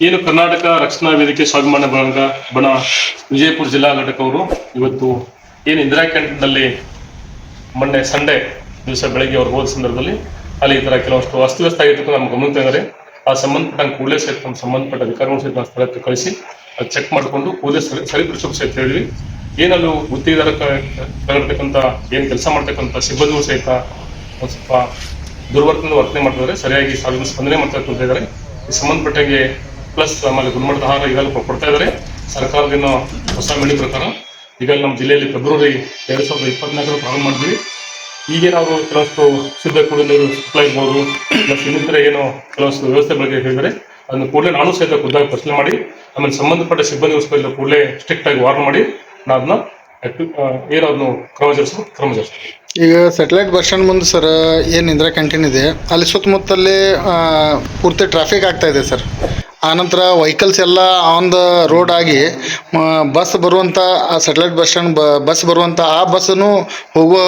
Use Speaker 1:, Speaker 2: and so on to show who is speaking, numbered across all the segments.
Speaker 1: ಏನು ಕರ್ನಾಟಕ ರಕ್ಷಣಾ ವೇದಿಕೆ ಸ್ವಾಭಿಮಾನ ಬಳಗ ಬಣ ವಿಜಯಪುರ ಜಿಲ್ಲಾ ಘಟಕ ಅವರು ಇವತ್ತು ಏನು ಇಂದಿರಾ ಕ್ಯಾಂಟೀನ್ನಲ್ಲಿ ಮೊನ್ನೆ ಸಂಡೇ ದಿವಸ ಬೆಳಗ್ಗೆ ಅವ್ರು ಹೋದ ಸಂದರ್ಭದಲ್ಲಿ ಅಲ್ಲಿ ಈ ಥರ ಕೆಲವಷ್ಟು ಅಸ್ತವ್ಯಸ್ತ ಆಗಿರ್ತಕ್ಕ ನಮ್ಮ ಗಮನಕ್ಕೆ ತಂದರೆ ಆ ಸಂಬಂಧಪಟ್ಟ ಕೂಡಲೇ ಸಹಿತ ನಮ್ಮ ಸಂಬಂಧಪಟ್ಟ ಅಧಿಕಾರಿಗಳು ಸಹಿತ ಸ್ಥಳಕ್ಕೆ ಕಳಿಸಿ ಅದು ಚೆಕ್ ಮಾಡಿಕೊಂಡು ಕೂಡಲೇ ಸರಿ ಸರಿಪಡಿಸೋಕೆ ಸಹಿತ ಹೇಳಿ ಏನಲ್ಲೂ ಗುತ್ತಿಗೆದಾರ ಕೆಳಗಿರ್ತಕ್ಕಂಥ ಏನು ಕೆಲಸ ಮಾಡ್ತಕ್ಕಂಥ ಸಿಬ್ಬಂದಿಗಳು ಸಹಿತ ಒಂದು ಸ್ವಲ್ಪ ದುರ್ವರ್ತನೆ ವರ್ತನೆ ಮಾಡ್ತಿದ್ದಾರೆ. ಸರಿಯಾಗಿ ಸಾರ್ವಜನಿಕ ಸ್ಪಂದನೆ ಮಾಡ್ತಾ ಇದ್ದಾರೆ ಈ ಸಂಬಂಧಪಟ್ಟಂಗೆ ಪ್ಲಸ್ ಆಮೇಲೆ ಗುಣಮಟ್ಟದ ಆಹಾರ ಈಗಾಗಲೇ ಕೊಡ್ತಾ ಇದ್ದಾರೆ ಸರ್ಕಾರದಿಂದ ಹೊಸ ಮಿಡಿ ಪ್ರಕಾರ. ಈಗ ನಮ್ಮ ಜಿಲ್ಲೆಯಲ್ಲಿ ಫೆಬ್ರವರಿ ಎರಡು ಸಾವಿರದ ಇಪ್ಪತ್ನಾಲ್ಕರ ಪ್ರಾರಂಭ ಮಾಡಿದ್ವಿ. ಈಗೇನು ಅವರು ಕೆಲವಷ್ಟು ಕುಡಿಯುವ ನೀರು ಸಪ್ಲೈ ಇರ್ಬೋದು ಪ್ಲಸ್ ಇನ್ನಿತರ ಏನು ಕೆಲವಷ್ಟು ವ್ಯವಸ್ಥೆ ಬಗ್ಗೆ ಹೇಳಿದರೆ ಅದನ್ನು ಕೂಡಲೇ ನಾನು ಸಹಿತ ಖುದ್ದಾಗಿ ಪ್ರಶ್ನೆ ಮಾಡಿ, ಆಮೇಲೆ ಸಂಬಂಧಪಟ್ಟ ಸಿಬ್ಬಂದಿ ಸಿಬ್ಬಂದಿಗೋಸ್ಕರ ಕೂಡಲೇ ಸ್ಟ್ರಿಕ್ಟ್ ಆಗಿ ವಾರ್ನ್ ಮಾಡಿ. ನಾನು ಅದನ್ನ ಕ್ರಮ ಜರುಗಿಸಬೇಕು, ಕ್ರಮ ಜರುಗಿಸ್ತೀನಿ
Speaker 2: ಈಗ ಸೆಟಲೈಟ್ ಬಸ್ ಸ್ಟ್ಯಾಂಡ್ ಮುಂದೆ ಸರ್ ಏನು ಇಂದಿರಾ ಕ್ಯಾಂಟೀನ್ ಇದೆ. ಅಲ್ಲಿ ಸುತ್ತಮುತ್ತಲ್ಲಿ ಪೂರ್ತಿ ಟ್ರಾಫಿಕ್ ಆಗ್ತಾ ಇದೆ ಸರ್ ಆನಂತರ ವೆಹಿಕಲ್ಸ್ ಎಲ್ಲ ಆನ್ ದ ರೋಡ್ ಆಗಿ ಬಸ್ ಬರುವಂಥ ಆ ಸೆಟಲೈಟ್ ಬಸ್ ಸ್ಟ್ಯಾಂಡ್ ಬಸ್ ಬರುವಂಥ ಆ ಬಸ್ಸನ್ನು ಹೋಗೋ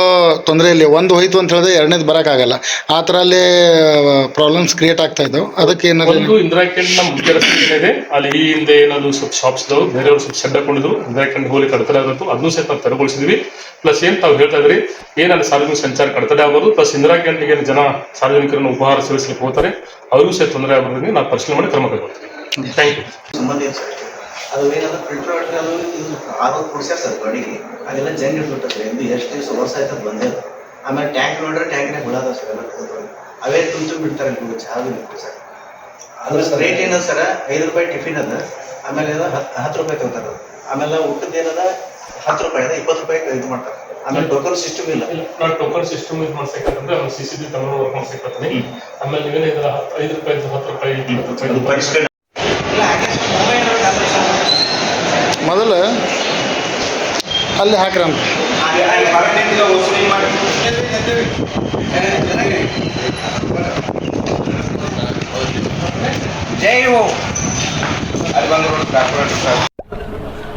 Speaker 2: ತೊಂದರೆಯಲ್ಲಿ ಒಂದು ಹೋಯ್ತು ಅಂತ ಹೇಳಿದ್ರೆ ಎರಡನೇದು ಬರೋಕ್ಕಾಗಲ್ಲ. ಆ ಥರ ಅಲ್ಲಿ ಪ್ರಾಬ್ಲಮ್ಸ್ ಕ್ರಿಯೇಟ್ ಆಗ್ತಾ ಇದ್ದವು. ಅದಕ್ಕೆ ಏನಾದ್ರು
Speaker 1: ಇಂದಿರಾ ಕ್ಯಾಂಟೀನ್ ಮುಖ್ಯ ರಸ್ತೆ ಏನಿದೆ ಅಲ್ಲಿ ಈ ಹಿಂದೆ ಏನಾದ್ರು ಸ್ವಲ್ಪ ಶಾಪ್ಸ್ ಇದಾವೆ ಬೇರೆಯವರು ಸ್ವಲ್ಪ ಶೆಡ್ ಹಾಕೊಂಡಿದ್ರು. ಇಂದಿರಾ ಕ್ಯಾಂಟ್ ಹೋಗಿ ಕಡತಡೆ ಆಗುತ್ತೆ ಅದನ್ನು ಸಹಿತ ನಾವು ತೆರವುಗೊಳಿಸಿದ್ವಿ ಪ್ಲಸ್ ಏನು ತಾವು ಹೇಳ್ತಾ ಇದ್ರಿ ಏನಾದ್ರು ಸಾರ್ವಜನಿಕ ಸಂಚಾರ ಕಡತಡೆ ಆಗೋದು ಪ್ಲಸ್ ಇಂದಿರಾ ಕ್ಯಾಂಟ್ಗೆ ಜನ ಸಾರ್ವಜನಿಕರನ್ನು ಉಪಹಾರ ಸೇವಿಸಲಿಕ್ಕೆ ಹೋಗ್ತಾರೆ, ಅವರಿಗೂ ಸಹ ತೊಂದರೆ ಆಗೋದ್ರಿಂದ ನಾವು ಪರಿಶೀಲನೆ ಮಾಡಿ ಕ್ರಮ ಕೈಗೊಳ್ತೀವಿ. ಥ್ಯಾಂಕ್ ಯು
Speaker 3: ಸಂಬಂಧ ಸರ್ ಅದು ಏನಂದ್ರೆ ಫಿಲ್ಟರ್ ವಾಟರ್ ಅದು ಇದು ಆರೋಗ್ಯ ಕುಡಿಸ್ಯಾರ ಸರ್ ಗಾಡಿಗೆ. ಅದೆಲ್ಲ ಜಂಗ್ ಇಟ್ಬಿಟ್ಟ ಸರ್. ಎಂದು ಎಷ್ಟು ದಿವಸ ವರ್ಷ ಆಯ್ತು ಬಂದೇ. ಆಮೇಲೆ ಟ್ಯಾಂಕ್ ನೋಡ್ರೆ ಟ್ಯಾಂಕ್ನಾಗ ಹುಳದ ಸರ್ ಎಲ್ಲ. ಅವೇ ತುಂಬ ಬಿಡ್ತಾರೆ ನೀವು ಚಾದು ಸರ್. ಅದ್ರ ರೇಟ್ ಏನದ ಸರ್? ಐದು ರೂಪಾಯಿ ಟಿಫಿನ್ ಅದ. ಆಮೇಲೆ ಅದು ಹತ್ತು ರೂಪಾಯಿ ತಗೋತಾರೆ ಆಮೇಲೆ ಊಟದ ಏನದ? ಹತ್ತು ರೂಪಾಯಿ ಅದ ಇಪ್ಪತ್ತು ರೂಪಾಯಿ ಇದು ಮಾಡ್ತಾರೆ. ಆಮೇಲೆ ಟೋಕನ್ ಸಿಸ್ಟಮ್ ಇಲ್ಲ.
Speaker 1: ನಾವು ಟೋಕನ್ ಸಿಸ್ಟಮ್ ಇದು ಮಾಡ್ಸಬೇಕಂದ್ರೆ ಅವ್ನು ಸಿ ಸಿ ಬಿ ತಗೊಂಡು ವರ್ಕ್ ಮಾಡ್ಸಬೇಕಂತೀನಿ ಆಮೇಲೆ ನೀವೇನು ಐದು ರೂಪಾಯಿ ಹತ್ತು ರೂಪಾಯಿ ಇಪ್ಪತ್ತು ರೂಪಾಯಿ
Speaker 3: ಇಲ್ಲ ಹಾಗೆ ಸರ್ ಮೊಬೈಲ್ ಡಾಕ್ಟರ್ ಸರ್
Speaker 2: ಮೊದಲು ಅಲ್ಲಿ ಹಾಕ್ರಂತ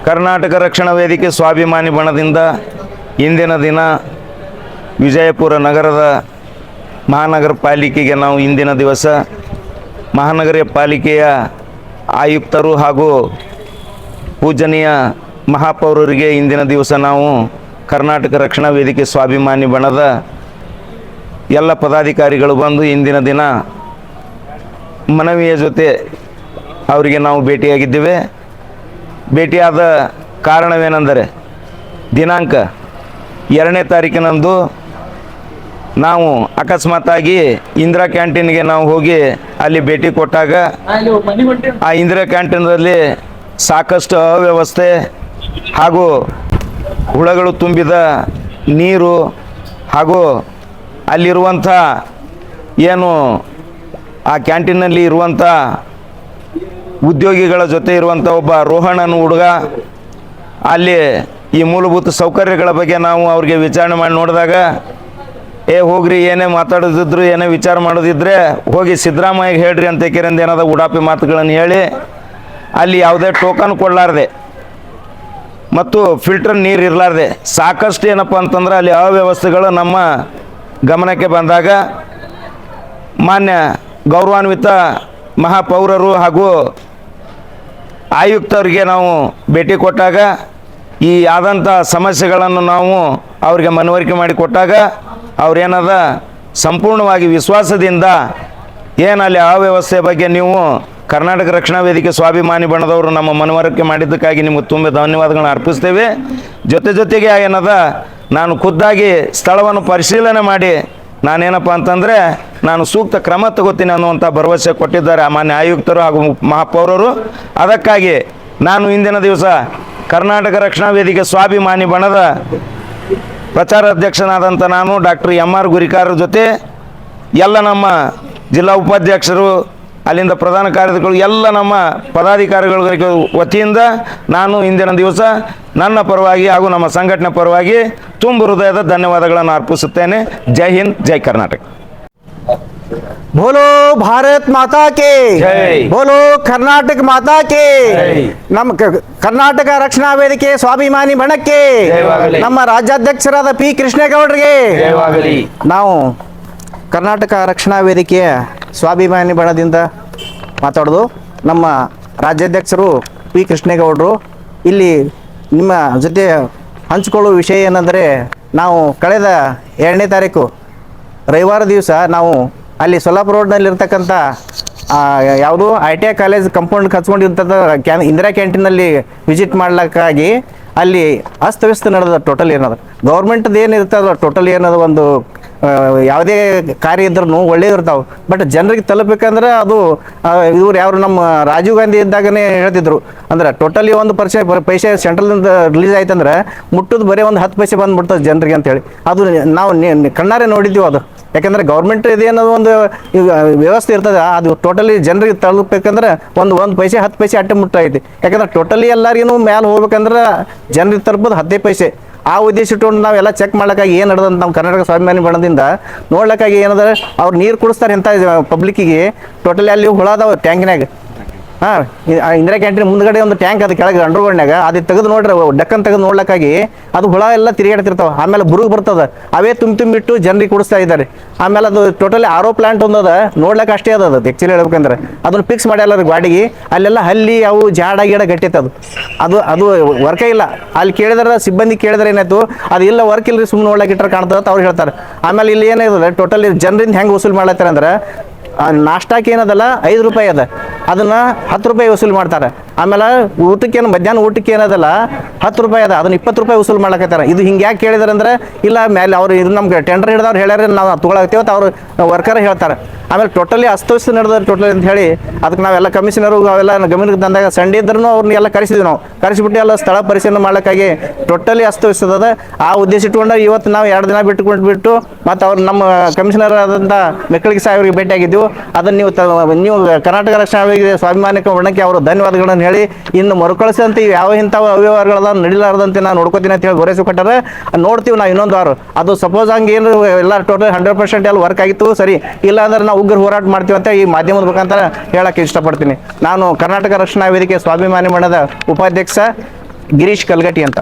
Speaker 4: ಕರ್ನಾಟಕ ರಕ್ಷಣಾ ವೇದಿಕೆ ಸ್ವಾಭಿಮಾನಿ ಬಣದಿಂದ ಇಂದಿನ ದಿನ ವಿಜಯಪುರ ನಗರದ ಮಹಾನಗರ ಪಾಲಿಕೆಗೆ ನಾವು ಇಂದಿನ ದಿವಸ ಮಹಾನಗರ ಪಾಲಿಕೆಯ ಆಯುಕ್ತರು ಹಾಗೂ ಪೂಜನೀಯ ಮಹಾಪೌರರಿಗೆ ಇಂದಿನ ದಿವಸ ನಾವು ಕರ್ನಾಟಕ ರಕ್ಷಣಾ ವೇದಿಕೆ ಸ್ವಾಭಿಮಾನಿ ಬಣದ ಎಲ್ಲ ಪದಾಧಿಕಾರಿಗಳು ಬಂದು ಇಂದಿನ ದಿನ ಮನವಿಯ ಜೊತೆ ಅವರಿಗೆ ನಾವು ಭೇಟಿಯಾಗಿದ್ದೇವೆ. ಭೇಟಿಯಾದ ಕಾರಣವೇನೆಂದರೆ ದಿನಾಂಕ ಎರಡನೇ ತಾರೀಕಿನಂದು ನಾವು ಅಕಸ್ಮಾತ್ತಾಗಿ ಇಂದಿರಾ ಕ್ಯಾಂಟೀನ್ಗೆ ನಾವು ಹೋಗಿ ಅಲ್ಲಿ ಭೇಟಿ ಕೊಟ್ಟಾಗ ಆ ಇಂದಿರಾ ಕ್ಯಾಂಟೀನಲ್ಲಿ ಸಾಕಷ್ಟು ಅವ್ಯವಸ್ಥೆ ಹಾಗೂ ಹುಳಗಳು ತುಂಬಿದ ನೀರು ಹಾಗೂ ಅಲ್ಲಿರುವಂಥ ಏನು ಆ ಕ್ಯಾಂಟೀನಲ್ಲಿ ಇರುವಂಥ ಉದ್ಯೋಗಿಗಳ ಜೊತೆ ಇರುವಂಥ ಒಬ್ಬ ರೋಹಣನ ಹುಡುಗ, ಅಲ್ಲಿ ಈ ಮೂಲಭೂತ ಸೌಕರ್ಯಗಳ ಬಗ್ಗೆ ನಾವು ಅವ್ರಿಗೆ ವಿಚಾರಣೆ ಮಾಡಿ ನೋಡಿದಾಗ, ಏ ಹೋಗ್ರಿ, ಏನೇ ಮಾತಾಡೋದಿದ್ರು, ಏನೇ ವಿಚಾರ ಮಾಡೋದಿದ್ರೆ, ಹೋಗಿ ಸಿದ್ದರಾಮಯ್ಯಗೆ ಹೇಳ್ರಿ ಅಂತ ಕೇರಂದು ಏನಾದ ಉಡಾಪಿ ಮಾತುಗಳನ್ನು ಹೇಳಿ ಅಲ್ಲಿ ಯಾವುದೇ ಟೋಕನ್ ಕೊಡಲಾರ್ದೆ ಮತ್ತು ಫಿಲ್ಟರ್ ನೀರು ಇರಲಾರ್ದೆ. ಸಾಕಷ್ಟು ಏನಪ್ಪ ಅಂತಂದ್ರೆ ಅಲ್ಲಿ ಅವ್ಯವಸ್ಥೆಗಳು ನಮ್ಮ ಗಮನಕ್ಕೆ ಬಂದಾಗ ಮಾನ್ಯ ಗೌರವಾನ್ವಿತ ಮಹಾಪೌರರು ಹಾಗೂ ಆಯುಕ್ತರಿಗೆ ನಾವು ಭೇಟಿ ಕೊಟ್ಟಾಗ ಈ ಆದಂಥ ಸಮಸ್ಯೆಗಳನ್ನು ನಾವು ಅವರಿಗೆ ಮನವರಿಕೆ ಮಾಡಿ ಕೊಟ್ಟಾಗ ಅವ್ರೇನದ ಸಂಪೂರ್ಣವಾಗಿ ವಿಶ್ವಾಸದಿಂದ ಏನಲ್ಲಿ ಅವ್ಯವಸ್ಥೆ ಬಗ್ಗೆ ನೀವು ಕರ್ನಾಟಕ ರಕ್ಷಣಾ ವೇದಿಕೆ ಸ್ವಾಭಿಮಾನಿ ಬಣದವರು ನಮ್ಮ ಮನವರಿಕೆ ಮಾಡಿದ್ದಕ್ಕಾಗಿ ನಿಮಗೆ ತುಂಬ ಧನ್ಯವಾದಗಳನ್ನು ಅರ್ಪಿಸ್ತೇವೆ. ಜೊತೆ ಜೊತೆಗೆ ಏನದ, ನಾನು ಖುದ್ದಾಗಿ ಸ್ಥಳವನ್ನು ಪರಿಶೀಲನೆ ಮಾಡಿ ನಾನೇನಪ್ಪ ಅಂತಂದರೆ ನಾನು ಸೂಕ್ತ ಕ್ರಮ ತಗೋತೀನಿ ಅನ್ನುವಂಥ ಭರವಸೆ ಕೊಟ್ಟಿದ್ದಾರೆ ಆ ಮಾನ್ಯ ಆಯುಕ್ತರು ಹಾಗೂ ಮಹಾಪೌರರು. ಅದಕ್ಕಾಗಿ ನಾನು ಇಂದಿನ ದಿವಸ ಕರ್ನಾಟಕ ರಕ್ಷಣಾ ವೇದಿಕೆ ಸ್ವಾಭಿಮಾನಿ ಬಣದ ಪ್ರಚಾರ ಅಧ್ಯಕ್ಷನಾದಂಥ ನಾನು ಡಾಕ್ಟರ್ ಎಂ ಆರ್ ಗುರಿಕಾರ ಜೊತೆ ಎಲ್ಲ ನಮ್ಮ ಜಿಲ್ಲಾ ಉಪಾಧ್ಯಕ್ಷರು ಅಲ್ಲಿಂದ ಪ್ರಧಾನ ಕಾರ್ಯದರ್ಶಿಗಳು ಎಲ್ಲ ನಮ್ಮ ಪದಾಧಿಕಾರಿಗಳ ವತಿಯಿಂದ ನಾನು ಇಂದಿನ ದಿವಸ ನನ್ನ ಪರವಾಗಿ ಹಾಗೂ ನಮ್ಮ ಸಂಘಟನೆ ಪರವಾಗಿ ತುಂಬ ಹೃದಯದ ಧನ್ಯವಾದಗಳನ್ನು ಅರ್ಪಿಸುತ್ತೇನೆ. ಜೈ ಹಿಂದ್ ಜೈ ಕರ್ನಾಟಕ.
Speaker 5: ಬೋಲೋ ಭಾರತ್ ಮಾತಾ
Speaker 4: ಕೆ
Speaker 5: ಬೋಲೋ ಕರ್ನಾಟಕ ಮಾತಾ ಕೆ ನಮ್ಮ ಕರ್ನಾಟಕ ರಕ್ಷಣಾ ವೇದಿಕೆ ಸ್ವಾಭಿಮಾನಿ ಬಣಕ್ಕೆ ನಮ್ಮ ರಾಜ್ಯಾಧ್ಯಕ್ಷರಾದ ಪಿ ಕೃಷ್ಣೇಗೌಡರಿಗೆ ನಾವು ಕರ್ನಾಟಕ ರಕ್ಷಣಾ ವೇದಿಕೆಯ ಸ್ವಾಭಿಮಾನಿ ಬಣದಿಂದ ಮಾತಾಡೋದು. ನಮ್ಮ ರಾಜ್ಯಾಧ್ಯಕ್ಷರು ಪಿ ಕೃಷ್ಣೇಗೌಡರು. ಇಲ್ಲಿ ನಿಮ್ಮ ಜೊತೆ ಹಂಚಿಕೊಳ್ಳುವ ವಿಷಯ ಏನಂದರೆ, ನಾವು ಕಳೆದ ಎರಡನೇ ತಾರೀಕು, ರವಿವಾರ ದಿವಸ ನಾವು ಅಲ್ಲಿ ಸೊಲ್ಲಾಪುರ ರೋಡ್ನಲ್ಲಿರ್ತಕ್ಕಂಥ ಯಾವುದು I T I college compound ಹಚ್ಕೊಂಡಿರ್ತದ ಕ್ಯಾನ್, ಇಂದಿರಾ ಕ್ಯಾಂಟೀನಲ್ಲಿ ವಿಸಿಟ್ ಮಾಡ್ಲಿಕ್ಕಾಗಿ ಅಲ್ಲಿ ಅಸ್ತವ್ಯಸ್ತ ನಡೆದ ಟೋಟಲ್ ಏನದ? ಗೌರ್ಮೆಂಟ್ದು ಏನು ಇರ್ತದ ಟೋಟಲ್ ಏನದ ಒಂದು ಯಾವುದೇ ಕಾರ್ಯ ಇದ್ರೂ ಒಳ್ಳೆ ಇರ್ತಾವೆ. ಬಟ್ ಜನರಿಗೆ ತಲುಪಬೇಕಂದ್ರೆ ಅದು ಇವ್ರು ಯಾರು ನಮ್ಮ ರಾಜೀವ್ ಗಾಂಧಿ ಇದ್ದಾಗನೇ ಹೇಳ್ತಿದ್ರು. ಅಂದ್ರೆ ಟೋಟಲಿ ಒಂದು ಪರ್ಸೆ ಪೈಸೆ ಸೆಂಟ್ರಲ್ನಿಂದ ರಿಲೀಸ್ ಆಯ್ತಂದ್ರೆ ಮುಟ್ಟುದು ಬರೀ ಒಂದು ಹತ್ತು ಪೈಸೆ ಬಂದ್ಬಿಡ್ತದೆ ಜನರಿಗೆ ಅಂತೇಳಿ. ಅದು ನಾವು ಕಣ್ಣಾರೆ ನೋಡಿದ್ದೀವಿ ಅದು. ಯಾಕಂದ್ರೆ ಗೌರ್ಮೆಂಟ್ ಇದೇನೋ ಒಂದು ವ್ಯವಸ್ಥೆ ಇರ್ತದೆ. ಅದು ಟೋಟಲಿ ಜನರಿಗೆ ತಲುಪಬೇಕಂದ್ರೆ ಒಂದು ಒಂದು ಪೈಸೆ ಹತ್ತು ಪೈಸೆ ಅಟ್ಟೆ ಮುಟ್ಟೈತಿ ಯಾಕಂದ್ರೆ ಟೋಟಲಿ ಎಲ್ಲರಿಗೂ ಮ್ಯಾಲೆ ಹೋಗ್ಬೇಕಂದ್ರೆ ಜನರಿಗೆ ತಲುಪೋದು ಹತ್ತೇ ಪೈಸೆ. ಆ ಉದ್ದೇಶ ಇಟ್ಕೊಂಡು ನಾವೆಲ್ಲ ಚೆಕ್ ಮಾಡ್ಲಿಕ್ಕಾಗಿ ಏನು ನಡೆದಂತ ನಮ್ಮ ಕರ್ನಾಟಕ ಸ್ವಾಭಿಮಾನಿ ಬಣದಿಂದ ನೋಡ್ಲಿಕ್ಕಾಗಿ ಏನದ ಅವ್ರು ನೀರು ಕುಡಿಸ್ತಾರೆ ಇಂಥ ಪಬ್ಲಿಕ್ಕಿಗೆ ಟೋಟಲಿ ಅಲ್ಲಿ ಹುಳ ಅದಾವ ಟ್ಯಾಂಕಿನಾಗ ಹಾಂ ಇಂದಿರಾ ಕ್ಯಾಂಟೀನ್ ಮುಂದ್ಗಡೆ ಒಂದು ಟ್ಯಾಂಕ್ ಅದು ಕೆಳಗೆ ಅಂಡರ್ಗ್ರೌಂಡ್ನಾಗ ಅದು ತೆಗೆದು ನೋಡ್ರಿ ಡಕ್ಕನ್ ತೆಗೆದು ನೋಡ್ಲಿಕ್ಕಾಗಿ ಅದು ಹುಳ ಎಲ್ಲ ತಿರುಗಾಡ್ತಿರ್ತಾವೆ. ಆಮೇಲೆ ಬುರುಗ್ ಬರ್ತದೆ. ಅವೇ ತುಂಬ ತುಂಬಿಟ್ಟು ಜನರಿಗೆ ಕುಡಿಸ್ತಾ ಇದ್ದಾರೆ. ಆಮೇಲೆ ಅದು ಟೋಟಲಿ ಆರೋ ಪ್ಲಾಂಟ್ ಒಂದದ ನೋಡ್ಲಿಕ್ಕೆ ಅಷ್ಟೇ ಅದ ಅದು ಆ್ಯಕ್ಚುಲಿ ಹೇಳ್ಬೇಕಂದ್ರೆ. ಅದನ್ನು ಫಿಕ್ಸ್ ಮಾಡ್ಯಾರ ಅದು ಗಾಡಿಗೆ ಅಲ್ಲೆಲ್ಲ ಹಲ್ಲಿ, ಅವು, ಜಾಡ, ಗಿಡ ಗಟ್ಟಿತ್ತು ಅದು. ಅದು ವರ್ಕೇ ಇಲ್ಲ. ಅಲ್ಲಿ ಕೇಳಿದ್ರೆ, ಸಿಬ್ಬಂದಿ ಕೇಳಿದ್ರೆ ಏನಾಯ್ತು? ಅದು ಇಲ್ಲ ವರ್ಕ್ ಇಲ್ಲರಿ ಸುಮ್ಮನೆ ನೋಡ್ಲಿಕ್ಕೆ ಇಟ್ಟರೆ ಕಾಣ್ತದೆ ಅವ್ರು ಹೇಳ್ತಾರೆ. ಆಮೇಲೆ ಇಲ್ಲಿ ಏನಾಗಿದೆ ಟೋಟಲಿ ಜನರಿಂದ ಹೆಂಗೆ ವಸೂಲು ಮಾಡ್ಲತ್ತಾರೆ ಅಂದ್ರೆ ನಾಷ್ಟಾಕ್ಕೆ ಏನದಲ್ಲ ಐದು ರೂಪಾಯಿ ಅದ. ಅದನ್ನ ಹತ್ತು ರೂಪಾಯಿ ವಸೂಲಿ ಮಾಡ್ತಾರೆ. ಆಮೇಲೆ ಊಟಕ್ಕೆ ಏನು ಮಧ್ಯಾಹ್ನ ಊಟಕ್ಕೆ ಏನದಲ್ಲ, ಹತ್ತು ರೂಪಾಯಿ ಅದ, ಅದನ್ನ ಇಪ್ಪತ್ತು ರೂಪಾಯಿ ವಸೂಲ್ ಮಾಡ್ಲಕತ್ತಾರ. ಇದು ಹಿಂಗೆ ಯಾಕೆ ಕೇಳಿದಾರೆ ಅಂದ್ರೆ, ಇಲ್ಲ ಮೇಲೆ ಅವ್ರು ಇದು ನಮ್ಗೆ ಟೆಂಡರ್ ಹಿಡಿದವ್ರು ಹೇಳ್ಯಾರ, ನಾವು ತೊಗೊಳತ್ತೇವೆ ಅವ್ರು ವರ್ಕರ್ ಹೇಳ್ತಾರೆ. ಆಮೇಲೆ ಟೋಟಲಿ ಅಸ್ತವ್ಯಸ್ತ ನಡೆದ ಟೋಟಲಿ ಅಂತ ಹೇಳಿ, ಅದಕ್ಕೆ ನಾವೆಲ್ಲ ಕಮಿಷನರು ಅವೆಲ್ಲ ಗಮನಕ್ಕೆ ತಂದಾಗ ಸಂಡೆ ಇದ್ರೂ ಅವ್ರನ್ನ ಎಲ್ಲ ಕರೆಸಿದ್ವಿ ನಾವು. ಕರೆಸಿಬಿಟ್ಟು ಎಲ್ಲ ಸ್ಥಳ ಪರಿಶೀಲನೆ ಮಾಡೋಕ್ಕಾಗಿ ಟೋಟಲಿ ಅಸ್ತು ಅದ ಆ ಉದ್ದೇಶ ಇಟ್ಕೊಂಡು ಇವತ್ತು ನಾವು ಎರಡು ದಿನ ಬಿಟ್ಟುಕೊಂಡು ಬಿಟ್ಟು ಮತ್ತು ಅವ್ರು ನಮ್ಮ ಕಮಿಷನರ್ ಆದಂಥ ಮೆಕ್ಕಳಿಗೆ ಸಾಹೇಬರಿಗೆ ಭೇಟಿಯಾಗಿದ್ದೆವು. ಅದನ್ನು ನೀವು ನೀವು ಕರ್ನಾಟಕ ರಕ್ಷಣಾ ಸ್ವಾಭಿಮಾನಿಕ ವರ್ಣಕ್ಕೆ ಅವರು ಧನ್ಯವಾದಗಳನ್ನು ಹೇಳಿ ಇನ್ನು ಮರುಕಳಿಸಿದಂತೆ ಯಾವ ಇಂಥವು ಅವ್ಯವಹಾರಗಳದ ನಡಿಲಾರ್ದಂತೆ ನಾನು ನೋಡ್ಕೋತೀನಿ ಅಂತ ಹೇಳಿ ಭರವಸೆ ಕೊಟ್ಟಾರೆ. ನೋಡ್ತೀವಿ ನಾವು ಇನ್ನೊಂದು ವಾರ. ಅದು ಸಪೋಸ್ ಹಂಗೆ ಏನು ಎಲ್ಲ ಟೋಟಲ್ ಹಂಡ್ರೆಡ್ ಪರ್ಸೆಂಟ್ ಎಲ್ಲ ವರ್ಕ್ ಆಗಿತ್ತು, ಸರಿ. ಇಲ್ಲ ಅಂದ್ರೆ ನಾವು ಉಗ್ರ ಹೋರಾಟ ಮಾಡ್ತೀವಿ ಅಂತ ಈ ಮಾಧ್ಯಮದ ಮುಖಾಂತರ ಹೇಳಕ್ಕೆ ಇಷ್ಟಪಡ್ತೀನಿ. ನಾನು ಕರ್ನಾಟಕ ರಕ್ಷಣಾ ವೇದಿಕೆ ಸ್ವಾಭಿಮಾನಿ ಮಠದ ಉಪಾಧ್ಯಕ್ಷ ಗಿರೀಶ್ ಕಲ್ಗಟಿ ಅಂತ.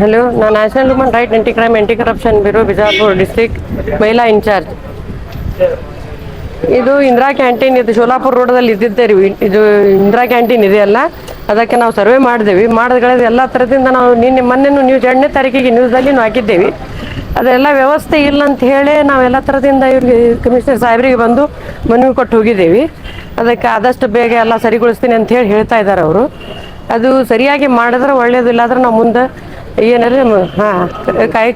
Speaker 6: ಹಲೋ ನಾನು national human right anti crime anti corruption bureau Bijapur district ಮಹಿಳಾ ಇನ್ಚಾರ್ಜ್ ಇದು ಇಂದಿರಾ ಕ್ಯಾಂಟೀನ್, ಇದು ಶೋಲಾಪುರ ರೋಡಲ್ಲಿ ಇದ್ದಿದ್ದೆ ರೀ. ಇದು ಇಂದಿರಾ ಕ್ಯಾಂಟೀನ್ ಇದೆಯಲ್ಲ ಅದಕ್ಕೆ ನಾವು ಸರ್ವೆ ಮಾಡಿದೆವಿ. ಮಾಡಿದ ಎಲ್ಲ ಥರದಿಂದ ನಾವು ನಿನ್ನೆ ಮೊನ್ನೆನೂ ನ್ಯೂಸ್ ಎರಡನೇ ತಾರೀಕಿಗೆ ನ್ಯೂಸಲ್ಲಿ ಹಾಕಿದ್ದೇವೆ. ಅದೆಲ್ಲ ವ್ಯವಸ್ಥೆ ಇಲ್ಲ ಅಂತ ಹೇಳಿ ನಾವೆಲ್ಲ ಥರದಿಂದ ಇವ್ರಿಗೆ ಕಮಿಷನರ್ ಸಾಹೇಬರಿಗೆ ಬಂದು ಮನವಿ ಕೊಟ್ಟು ಹೋಗಿದ್ದೇವೆ. ಅದಕ್ಕೆ ಆದಷ್ಟು ಬೇಗ ಎಲ್ಲ ಸರಿಗೊಳಿಸ್ತೀನಿ ಅಂತ ಹೇಳಿ ಹೇಳ್ತಾ ಇದ್ದಾರೆ ಅವರು. ಅದು ಸರಿಯಾಗಿ ಮಾಡಿದ್ರೆ ಒಳ್ಳೇದಿಲ್ಲ ನಾವು ಮುಂದೆ ಏನಾರ ಹಾಂ, ಕಾಯಿ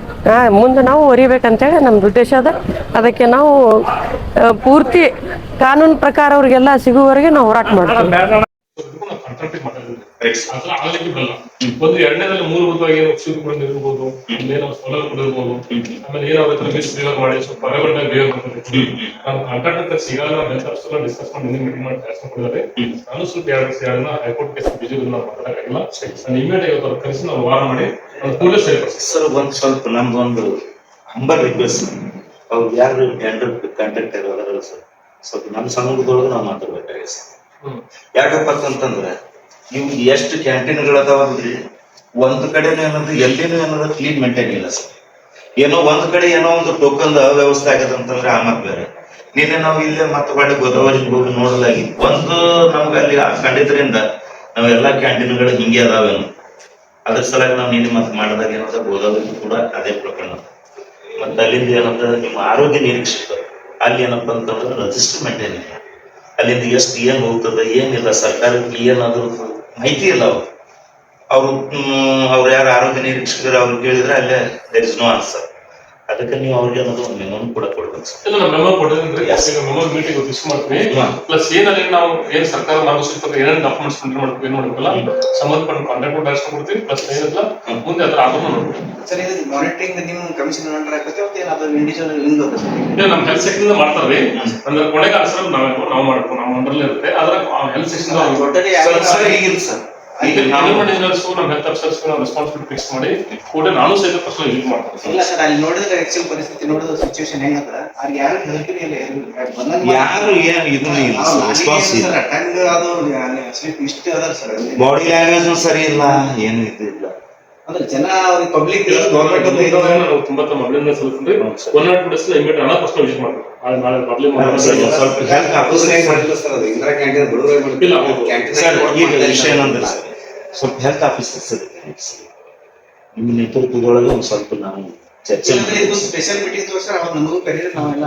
Speaker 6: ಮುಂದೆ ನಾವು ಹೊರಿಬೇಕಂತೇಳಿ ನಮ್ದು ಉದ್ದೇಶ ಅದ. ಅದಕ್ಕೆ ನಾವು ಪೂರ್ತಿ ಕಾನೂನು ಪ್ರಕಾರ ಅವ್ರಿಗೆಲ್ಲ ಸಿಗುವವರೆಗೆ ನಾವು ಹೋರಾಟ ಮಾಡ್ತೀವಿ.
Speaker 1: ಅದ್ರ ಆಗ್ಲಿಕ್ಕೆ ಬಿಡಲ್ಲ ಒಂದು ಎರಡನೇದಲ್ಲಿ ಮೂಲಭೂತವಾಗಿ ಏನು ಶುರು ಕೊಡಿರ್ಬೋದು ಏನೋ ಸೌಲಭ್ಯ ಕೊಡಿರ್ಬೋದು ಆಮೇಲೆ ಏನೋ ಅವ್ರ ಮಿಸ್ ಬಿಹೇವ್ ಮಾಡಿ ಸ್ವಲ್ಪ ಪರಗಟ್ಟಾಗಿ ಬಿಹೇವ್ ಮಾಡ್ತಾರೆ. ನಾನು ಕಾಂಟ್ರಾಕ್ಟ್ ಅಂತ ಸಿಗಲ್ಲ ಹೆಲ್ತ್ ಆಫೀಸರ್ ಡಿಸ್ಕಸ್ ಮಾಡಿ ನಿನ್ನೆ ಮೀಟಿಂಗ್ ಮಾಡಿ ಕೆಲಸ ಕೊಡಿದ್ದಾರೆ ನಾನು ಸ್ವಲ್ಪ ಎರಡು ದಿವಸ ಎರಡನ್ನ ಹೈಕೋರ್ಟ್ ಕೇಸ್ ಬಿಜಿ ನಾವು ಮಾತಾಡಕ್ಕಾಗಿಲ್ಲ ನಾನು ಇಮಿಡಿಯೇಟ್ ಇವತ್ತು ಅವ್ರ ಕರೆಸಿ ನಾವು ವಾರ ಮಾಡಿ ನಾನು ಕೂಡಲೇ ಸೇರ್ಪಡಿಸಿ
Speaker 4: ಸರ್ ಒಂದು ಸ್ವಲ್ಪ ನಮ್ದೊಂದು ಹಂಬರ್ ರಿಕ್ವೆಸ್ಟ್ ಅವ್ರು ಯಾರು ಟೆಂಡರ್ ಕಾಂಟ್ರಾಕ್ಟ್ ಇರೋದಾರಲ್ಲ ಸರ್ ಸ್ವಲ್ಪ ನಮ್ಮ ಸಮೂಹದೊಳಗೆ ನಾವು ಮಾತಾಡ್ಬೇಕಾಗಿದೆ ಸರ್ ಯಾಕಪ್ಪ ಅಂತಂದ್ರೆ ಇವು ಎಷ್ಟು ಕ್ಯಾಂಟೀನ್ಗಳು ಅದಾವಲ್ರಿ ಒಂದು ಕಡೆನು ಏನಂದ್ರೆ ಎಲ್ಲಿನೂ ಏನಾದ್ರು ಕ್ಲೀನ್ ಮೇಂಟೈನ್ ಇಲ್ಲ ಸರ್. ಏನೋ ಒಂದ್ ಕಡೆ ಏನೋ ಒಂದು ಟೋಕನ್ ವ್ಯವಸ್ಥೆ ಆಗದ ಅಂತಂದ್ರೆ ಆ ಮಾತು ಬೇರೆ. ನಿನ್ನೆ ನಾವು ಇಲ್ಲೇ ಮತ್ತೆ ಮಾಡಿ ಗೋದಾವರಿಗೆ ಹೋಗಿ ನೋಡಲಾಗಿ, ಒಂದು ನಮ್ಗೆ ಅಲ್ಲಿ ಕಂಡಿದ್ರಿಂದ ನಾವೆಲ್ಲಾ ಕ್ಯಾಂಟೀನ್ಗಳು ಹಿಂಗೆ ಅದಾವೇನು. ಅದ್ರ ಸಲಾಗಿ ನಾವು ನಿನ್ನೆ ಮತ್ತೆ ಮಾಡಿದಾಗ ಏನಂತ ಗೋದಾವರಿ ಕೂಡ ಅದೇ ಪ್ರಕರಣ. ಮತ್ತೆ ಅಲ್ಲಿಂದ ಏನಂತ ನಿಮ್ಮ ಆರೋಗ್ಯ ನಿರೀಕ್ಷಕ ಅಲ್ಲಿ ಏನಪ್ಪ ಅಂತಂದ್ರೆ ರಜಿಸ್ಟರ್ ಮೇಂಟೈನ್ ಇಲ್ಲ. ಅಲ್ಲಿಂದ ಎಷ್ಟು ಏನ್ ಹೋಗ್ತದೆ, ಏನಿಲ್ಲ, ಸರ್ಕಾರಕ್ಕೆ ಏನಾದ್ರು ಮಾಹಿತಿ ಇಲ್ಲ ಅವ್ರು. ಅವರು ಅವ್ರು ಯಾರು ಆರೋಗ್ಯ ನಿರೀಕ್ಷಕರು ಅವ್ರು ಕೇಳಿದ್ರೆ ಅಲ್ಲೇ ದೇರ್ ಇಸ್ ನೋ ಆನ್ಸರ್ ಅದಕ್ಕೆ ನೀವು ಅವ್ರಿಗೆ ಅನ್ನೋದು ಒಂದು ಮೆಮೊನ್ ಕೂಡ ಕೊಡ್ಬೇಕು ಸರ್.
Speaker 1: ಇಲ್ಲ ನಾವು ಮೆಮೋ ಕೊಟ್ಟಿದ್ರೆ ಮೆಮೋ ಮೀಟಿಂಗ್ ಮಾಡ್ತೀವಿ. ಪ್ಲಸ್ ಏನಲ್ಲಿ ನಾವು ಏನ್ ಸರ್ಕಾರ ಮಾರ್ಗಸೂಚಿ ಏನೇನು ಡಾಕ್ಯುಮೆಂಟ್ಸ್ ಮಾಡ್ತೀವಿ ಏನ್ ಮಾಡ್ಬೇಕಲ್ಲ ಸಂಬಂಧಪಟ್ಟ ಕಾಂಟ್ಯಾಕ್ಟ್ ಡೈರೆಕ್ಷನ್ ಕೊಡ್ತೀವಿ. ಪ್ಲಸ್ ಏನಿಲ್ಲ ಮುಂದೆ ಅದ್ರ
Speaker 3: ಸರ್ ಇದು ಮಾನಿಟರಿಂಗ್ ನಿಮ್ಮ ಕಮಿಷನ್ ಮತ್ತೆ ಏನಾದ್ರು ಇಂಡಿವಿಜುವಲ್
Speaker 1: ಇಲ್ಲ ನಮ್ಮ ಹೆಲ್ತ್ ಸೆಕ್ಷನ್ ಮಾಡ್ತಾರ್ರಿ ಅಂದ್ರೆ ಕೊನೆಗೆ ಆಸರ ನಾವೇ ನಾವು ಮಾಡ್ಕೊ ನಮ್ಮ ಅಂಡರ್ಲಿ ಇರುತ್ತೆ. ಆದ್ರೆ health section
Speaker 3: totally
Speaker 4: sir sir ಈಗಿಲ್ಲ ಸರ್ ಈಗ ನಾವು
Speaker 1: ಇಂಜಿನಿಯರ್ಸ್ ನಮ್ಮ ಹೆಲ್ತ್ ಅಫ್ಸರ್ಸ್ ನಾವು ರೆಸ್ಪಾನ್ಸಿಬಿಲಿಟಿ ಫಿಕ್ಸ್ ಮಾಡಿ ಕೂಡ ನಾನು ಸಹಿತ ಪರ್ಸನಲ್ ಯೂಸ್ ಮಾಡ್ತೀನಿ
Speaker 3: ಇಲ್ಲ ಸರ್ ಅಲ್ಲಿ ನೋಡಿದ್ರೆ ಆಕ್ಚುಲ್ ಪರಿಸ್ಥಿತಿ ನೋಡಿದ್ರೆ ಸಿಚುವೇಶನ್ ಅವ್ರಿಗೆ ಯಾರು
Speaker 4: ಯಾರು ಏನು ಇದನ್ನ ಇಲ್ಲ ಸರ್ ರೆಸ್ಪಾನ್ಸ್ ಇಲ್ಲ
Speaker 3: ಅಟೆಂಡ್ ಅದು ಸ್ಲಿಪ್ ಇಷ್ಟ ಅದ ಸರ್ ಅಲ್ಲಿ.
Speaker 4: ಬಾಡಿ ಲ್ಯಾಂಗ್ವೇಜ್ ಸರಿ ಇಲ್ಲ ಏನು ಇದು ಇಲ್ಲ.
Speaker 3: ಅಂದ್ರೆ ಜನ ಅವ್ರಿಗೆ ಪಬ್ಲಿಕ್ ಗೌರ್ಮೆಂಟ್
Speaker 1: ನಾವು ತುಂಬಾ ತಮ್ಮ one not two days immediate ಹಣ ಫಸ್ಟ್ ವಿಸಿಟ್ ಮಾಡ್ಬೇಕು. ನಾಳೆ ನಾಳೆ ಮೊದಲೇ
Speaker 4: ಸ್ವಲ್ಪ ಹೆಲ್ತ್ ಆಫೀಸರ್
Speaker 3: ಮಾಡಿಲ್ಲ ಸರ್ ಅದು. ಇಂದಿರಾ ಕ್ಯಾಂಟೀನ್ ಬಡವರೇ
Speaker 1: ಇಲ್ಲ,
Speaker 4: ಸರ್ ಈಗ ವಿಷಯ ಏನಂದ್ರೆ ಸರ್ ಸ್ವಲ್ಪ ಹೆಲ್ತ್ ಆಫೀಸರ್ಸ್ ನಿಮ್ಮ ನೇತೃತ್ವದೊಳಗೆ ಒಂದು ಸ್ವಲ್ಪ ನಾವು ಚರ್ಚೆ
Speaker 3: ಸ್ಪೆಷಲ್ ಮೀಟಿಂಗ್ ಅವಾಗ ನಮಗೂ ಕರೀರಿ ನಾವೆಲ್ಲ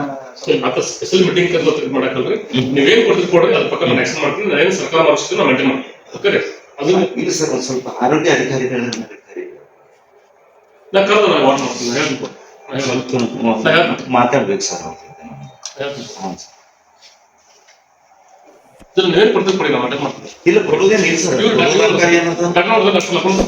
Speaker 1: ಮತ್ತೆ ಸ್ಪೆಷಲ್ ಮೀಟಿಂಗ್ ಕರೆದು ಟ್ರೀಟ್ ಮಾಡಕ್ಕಲ್ರಿ ನೀವೇನ್ ಕೊಡ್ತೀರಿ ಕೊಡ್ರಿ ಅದ್ರ ಪಕ್ಕ ನಾನು ಆಕ್ಷನ್ ಮಾಡ್ತೀನಿ ನಾನು ಸರ್ಕಾರ ಮಾಡಿಸ್ತೀನಿ ನಾವು ಮೇಂಟೈನ್ ಮಾಡ್ತೀನಿ ಓಕೆ ಅದು
Speaker 4: ಇಲ್ಲ ಸರ್ ಒಂದು ಸ್ವಲ್ಪ ಆರೋಗ್ಯ ಅಧಿಕಾರಿಗಳನ್ನ.
Speaker 1: ನಾ ಕರೆದು ನಾನು ವಾಟ್ ಮಾಡ್ತೀನಿ ಹೇಳ್ತೀನಿ.
Speaker 4: ಮಾತಾಡ್ಬೇಕು ಸರ್ ಅವ್ರ.
Speaker 1: ಹೇಳ್ತೀನಿ.
Speaker 4: ಸರ್.
Speaker 1: ಇದನ್ನ ನೀವೇನ್ ಕೊಡ್ತೀರಿ ಕೊಡಿ ನಾವು ಮೇಂಟೈನ್ ಮಾಡ್ತೀವಿ.
Speaker 4: ಇಲ್ಲ ಕೊಡೋದೇ ಇಲ್ಲ ಸರ್.
Speaker 1: ಇವ್ರು ಡಾಕ್ಟರ್
Speaker 4: ಕೊಡುವ ಕಾರ್ಯ ಅನ್ನೋದು.
Speaker 1: ಕರ್ನಾಟಕದಲ್ಲಿ ಅಷ್ಟು ಲಕ್ಕೊಂಡು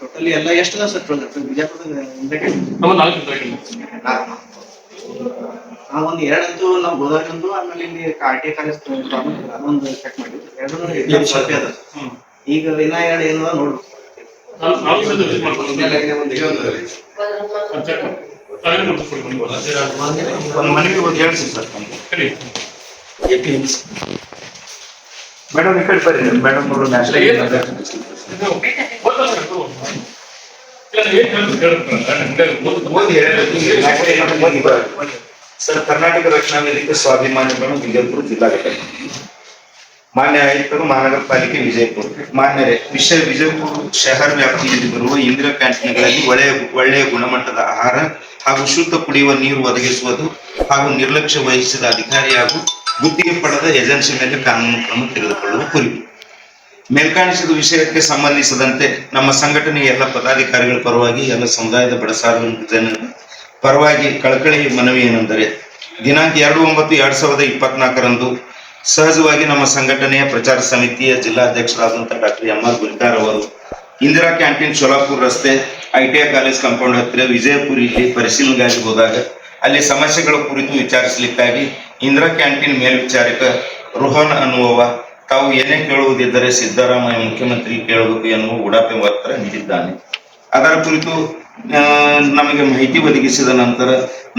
Speaker 3: ಟೋಟಲಿ ಎಲ್ಲ ಎಷ್ಟು ಅದ ಸರ್ ಬಿಜಾಪುರದ ಇಂದಿರಾ ಕ್ಯಾಂಟೀನ್
Speaker 1: ನಮ್ಮ ನಾಲ್ಕು
Speaker 3: ನಾವೊಂದು ಎರಡಂತೂ ನಾವು ಗೋದಾವರಿನಂದು ಆಮೇಲೆ ಇಲ್ಲಿ ಕಾರ್ಟಿ ಕಾಲೇಜ್ ಅದೊಂದು ಚೆಕ್ ಮಾಡಿದ್ವಿ. ಎರಡು ಸ್ವಲ್ಪ ಅದ ಈಗ ಇನ್ನ ಎರಡು ಏನದ ನೋಡ್ಬೇಕು.
Speaker 4: ಒಂದು ಮನೆಗೆ ಒಂದು ಹೇಳ್ಸಿ ಸರ್.
Speaker 1: ಕರಿ
Speaker 4: ಮೇಡಮ್ ಈ ಕಡೆ ಬರ್ರಿ. ಮೇಡಮ್ ಅವರು ನ್ಯಾಷನಲ್
Speaker 1: ಸರ್,
Speaker 4: ಹೇಳಿ. ಕರ್ನಾಟಕ ರಕ್ಷಣಾ ವೇದಿಕೆ ಮೇಡಮ್ ವಿಜಯಪುರ ಜಿಲ್ಲಾ ಘಟಕ. ಮಾನ್ಯ ಆಯುಕ್ತರು ಮಹಾನಗರ ಪಾಲಿಕೆ ವಿಜಯಪುರ. ಮಾನ್ಯರೇ ವಿಷಯ ವಿಜಯಪುರ ಶಹರ್ ವ್ಯಾಪ್ತಿಯಲ್ಲಿ ಬರುವ ಇಂದಿರಾ ಕ್ಯಾಂಟೀನ್ಗಳಲ್ಲಿ ಒಳ್ಳೆಯ ಒಳ್ಳೆಯ ಗುಣಮಟ್ಟದ ಆಹಾರ ಹಾಗೂ ಶುದ್ಧ ಕುಡಿಯುವ ನೀರು ಒದಗಿಸುವುದು ಹಾಗೂ ನಿರ್ಲಕ್ಷ್ಯ ವಹಿಸಿದ ಅಧಿಕಾರಿ ಹಾಗೂ ಗುತ್ತಿಗೆ ಪಡೆದ ಏಜೆನ್ಸಿ ಮೇಲೆ ಕಾನೂನು ಕ್ರಮ ತೆಗೆದುಕೊಳ್ಳುವ ಕುರಿತು ಮೇಲ್ಕಾಣಿಸಿದ ವಿಷಯಕ್ಕೆ ಸಂಬಂಧಿಸಿದಂತೆ ನಮ್ಮ ಸಂಘಟನೆಯ ಎಲ್ಲ ಪದಾಧಿಕಾರಿಗಳ ಪರವಾಗಿ ಎಲ್ಲ ಸಮುದಾಯದ ಬಡ ಜನರ ಪರವಾಗಿ ಕಳಕಳಿ ಮನವಿ ಏನೆಂದರೆ, ದಿನಾಂಕ ಎರಡು ಒಂಬತ್ತು ಎರಡ್ ಸಾವಿರದ ಇಪ್ಪತ್ನಾಲ್ಕರಂದು ಸಹಜವಾಗಿ ನಮ್ಮ ಸಂಘಟನೆಯ ಪ್ರಚಾರ ಸಮಿತಿಯ ಜಿಲ್ಲಾಧ್ಯಕ್ಷರಾದಂತಹ ಡಾಕ್ಟರ್ ಎಂ ಆರ್ ಗುರಿಕಾರ್ ಅವರು ಇಂದಿರಾ ಕ್ಯಾಂಟೀನ್ ಸೋಲಾಪುರ್ ರಸ್ತೆ ಐಟಿಐ ಕಾಲೇಜ್ ಕಾಂಪೌಂಡ್ ಹತ್ತಿರ ವಿಜಯಪುರ ಇಲ್ಲಿ ಪರಿಶೀಲನೆಗಾಗಿ ಹೋದಾಗ ಅಲ್ಲಿ ಸಮಸ್ಯೆಗಳ ಕುರಿತು ವಿಚಾರಿಸಲಿಕ್ಕಾಗಿ ಇಂದಿರಾ ಕ್ಯಾಂಟೀನ್ ಮೇಲ್ವಿಚಾರಕ ರೋಹನ್ ಅನ್ನುವವ ತಾವು ಏನೇ ಕೇಳುವುದಿದ್ದರೆ ಸಿದ್ದರಾಮಯ್ಯ ಮುಖ್ಯಮಂತ್ರಿ ಕೇಳಬೇಕು ಎನ್ನುವ ಉಡಾಪೆ ಉತ್ತರ ನೀಡಿದ್ದಾನೆ. ಅದರ ಕುರಿತು ನಮಗೆ ಮಾಹಿತಿ ಒದಗಿಸಿದ ನಂತರ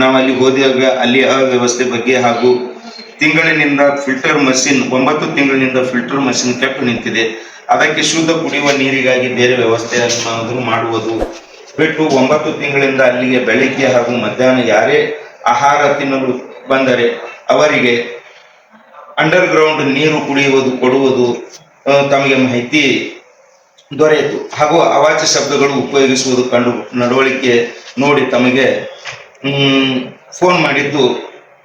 Speaker 4: ನಾವು ಅಲ್ಲಿ ಹೋದಾಗ ಅಲ್ಲಿ ಅವ್ಯವಸ್ಥೆ ಬಗ್ಗೆ ಹಾಗೂ ತಿಂಗಳಿನಿಂದ ಫಿಲ್ಟರ್ ಮಷಿನ್, ಒಂಬತ್ತು ತಿಂಗಳಿನಿಂದ ಫಿಲ್ಟರ್ ಮಷಿನ್ ಕೆಟ್ಟು ನಿಂತಿದೆ. ಅದಕ್ಕೆ ಶುದ್ಧ ಕುಡಿಯುವ ನೀರಿಗಾಗಿ ಬೇರೆ ವ್ಯವಸ್ಥೆಯನ್ನು ಮಾಡುವುದು ಬಿಟ್ಟು ಒಂಬತ್ತು ತಿಂಗಳಿಂದ ಅಲ್ಲಿಗೆ ಬೆಳಿಗ್ಗೆ ಹಾಗೂ ಮಧ್ಯಾಹ್ನ ಯಾರೇ ಆಹಾರ ತಿನ್ನಲು ಬಂದರೆ ಅವರಿಗೆ ಅಂಡರ್ ಗ್ರೌಂಡ್ ನೀರು ಕುಡಿಯುವುದು, ಕೊಡುವುದು ತಮಗೆ ಮಾಹಿತಿ ದೊರೆಯಿತು ಹಾಗೂ ಅವಾಚ್ಯ ಶಬ್ದಗಳು ಉಪಯೋಗಿಸುವುದು ಕಂಡು ನಡವಳಿಕೆ ನೋಡಿ ತಮಗೆ ಫೋನ್ ಮಾಡಿದ್ದು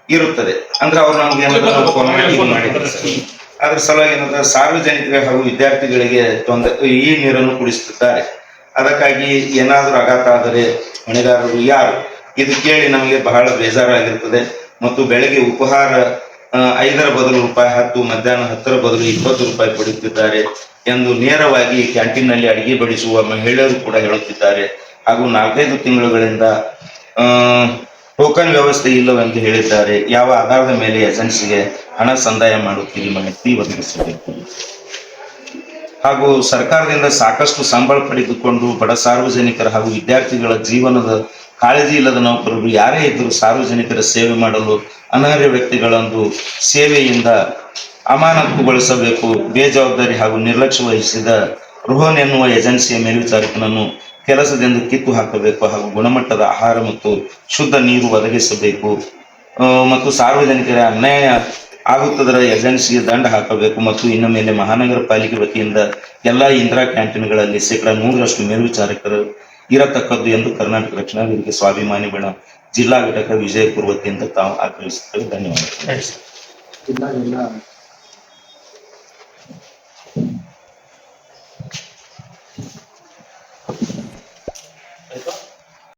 Speaker 4: ಇರುತ್ತದೆ. ಅಂದ್ರೆ ಅವ್ರು ನಮ್ಗೆ ಫೋನ್ ಮಾಡಿ ಮಾಡಿದ್ರು. ಅದ್ರ ಸಲುವಾಗಿ ಏನಂದ್ರೆ ಸಾರ್ವಜನಿಕರಿಗೆ ಹಾಗೂ ವಿದ್ಯಾರ್ಥಿಗಳಿಗೆ ತೊಂದರೆ ಈ ನೀರನ್ನು ಕುಡಿಸುತ್ತಿದ್ದಾರೆ. ಅದಕ್ಕಾಗಿ ಏನಾದರೂ ಆಘಾತ ಆದರೆ ಹೊಣೆಗಾರರು ಯಾರು? ಇದು ಕೇಳಿ ನಮಗೆ ಬಹಳ ಬೇಜಾರಾಗಿರ್ತದೆ. ಮತ್ತು ಬೆಳಗ್ಗೆ ಉಪಹಾರ ಐದರ ಬದಲು ರೂಪಾಯಿ ಹತ್ತು, ಮಧ್ಯಾಹ್ನ ಹತ್ತರ ಬದಲು ಇಪ್ಪತ್ತು ರೂಪಾಯಿ ಪಡೆಯುತ್ತಿದ್ದಾರೆ ಎಂದು ನೇರವಾಗಿ ಕ್ಯಾಂಟೀನ್ನಲ್ಲಿ ಅಡಿಗೆ ಬಡಿಸುವ ಮಹಿಳೆಯರು ಕೂಡ ಹೇಳುತ್ತಿದ್ದಾರೆ. ಹಾಗೂ ನಾಲ್ಕೈದು ತಿಂಗಳುಗಳಿಂದ ಟೋಕನ್ ವ್ಯವಸ್ಥೆ ಇಲ್ಲವೆಂದು ಹೇಳಿದ್ದಾರೆ. ಯಾವ ಆಧಾರದ ಮೇಲೆ ಏಜೆನ್ಸಿಗೆ ಹಣ ಸಂದಾಯ ಮಾಡುತ್ತೀರಿ ಮಾಹಿತಿ ಒದಗಿಸಬೇಕು ಹಾಗೂ ಸರ್ಕಾರದಿಂದ ಸಾಕಷ್ಟು ಸಂಬಳ ಪಡೆದುಕೊಂಡು ಬಡ ಸಾರ್ವಜನಿಕರ ಹಾಗೂ ವಿದ್ಯಾರ್ಥಿಗಳ ಜೀವನದ ಕಾಳಜಿ ಇಲ್ಲದ ನೌಕರರು ಯಾರೇ ಇದ್ದರೂ ಸಾರ್ವಜನಿಕರ ಸೇವೆ ಮಾಡಲು ಅನರ್ಹ ವ್ಯಕ್ತಿಗಳಂದು ಸೇವೆಯಿಂದ ಅಮಾನತುಗೊಳಿಸಬೇಕು ಬೇಜವಾಬ್ದಾರಿ ಹಾಗೂ ನಿರ್ಲಕ್ಷ್ಯ ವಹಿಸಿದ ರೋಹನ್ ಎನ್ನುವ ಏಜೆನ್ಸಿಯ ಮೇಲ್ವಿಚಾರಕನನ್ನು ಕೆಲಸದಿಂದ ಕಿತ್ತು ಹಾಕಬೇಕು ಹಾಗೂ ಗುಣಮಟ್ಟದ ಆಹಾರ ಮತ್ತು ಶುದ್ಧ ನೀರು ಒದಗಿಸಬೇಕು. ಮತ್ತು ಸಾರ್ವಜನಿಕರ ಅನ್ಯಾಯ ಆಗುತ್ತದರ ಏಜೆನ್ಸಿಗೆ ದಂಡ ಹಾಕಬೇಕು ಮತ್ತು ಇನ್ನು ಮೇಲೆ ಮಹಾನಗರ ಪಾಲಿಕೆ ವತಿಯಿಂದ ಎಲ್ಲ ಇಂದಿರಾ ಕ್ಯಾಂಟೀನ್ಗಳಲ್ಲಿ ಶೇಕಡಾ ನೂರರಷ್ಟು ಮೇಲ್ವಿಚಾರಕರು ಇರತಕ್ಕದ್ದು ಎಂದು ಕರ್ನಾಟಕ ರಕ್ಷಣಾ ವೇದಿಕೆ ಸ್ವಾಭಿಮಾನಿ ಬಣ ಜಿಲ್ಲಾ ಘಟಕ ವಿಜಯಪುರ ವತಿಯಿಂದ ತಾವು ಆಗ್ರಹಿಸುತ್ತೇವೆ. ಧನ್ಯವಾದಗಳು.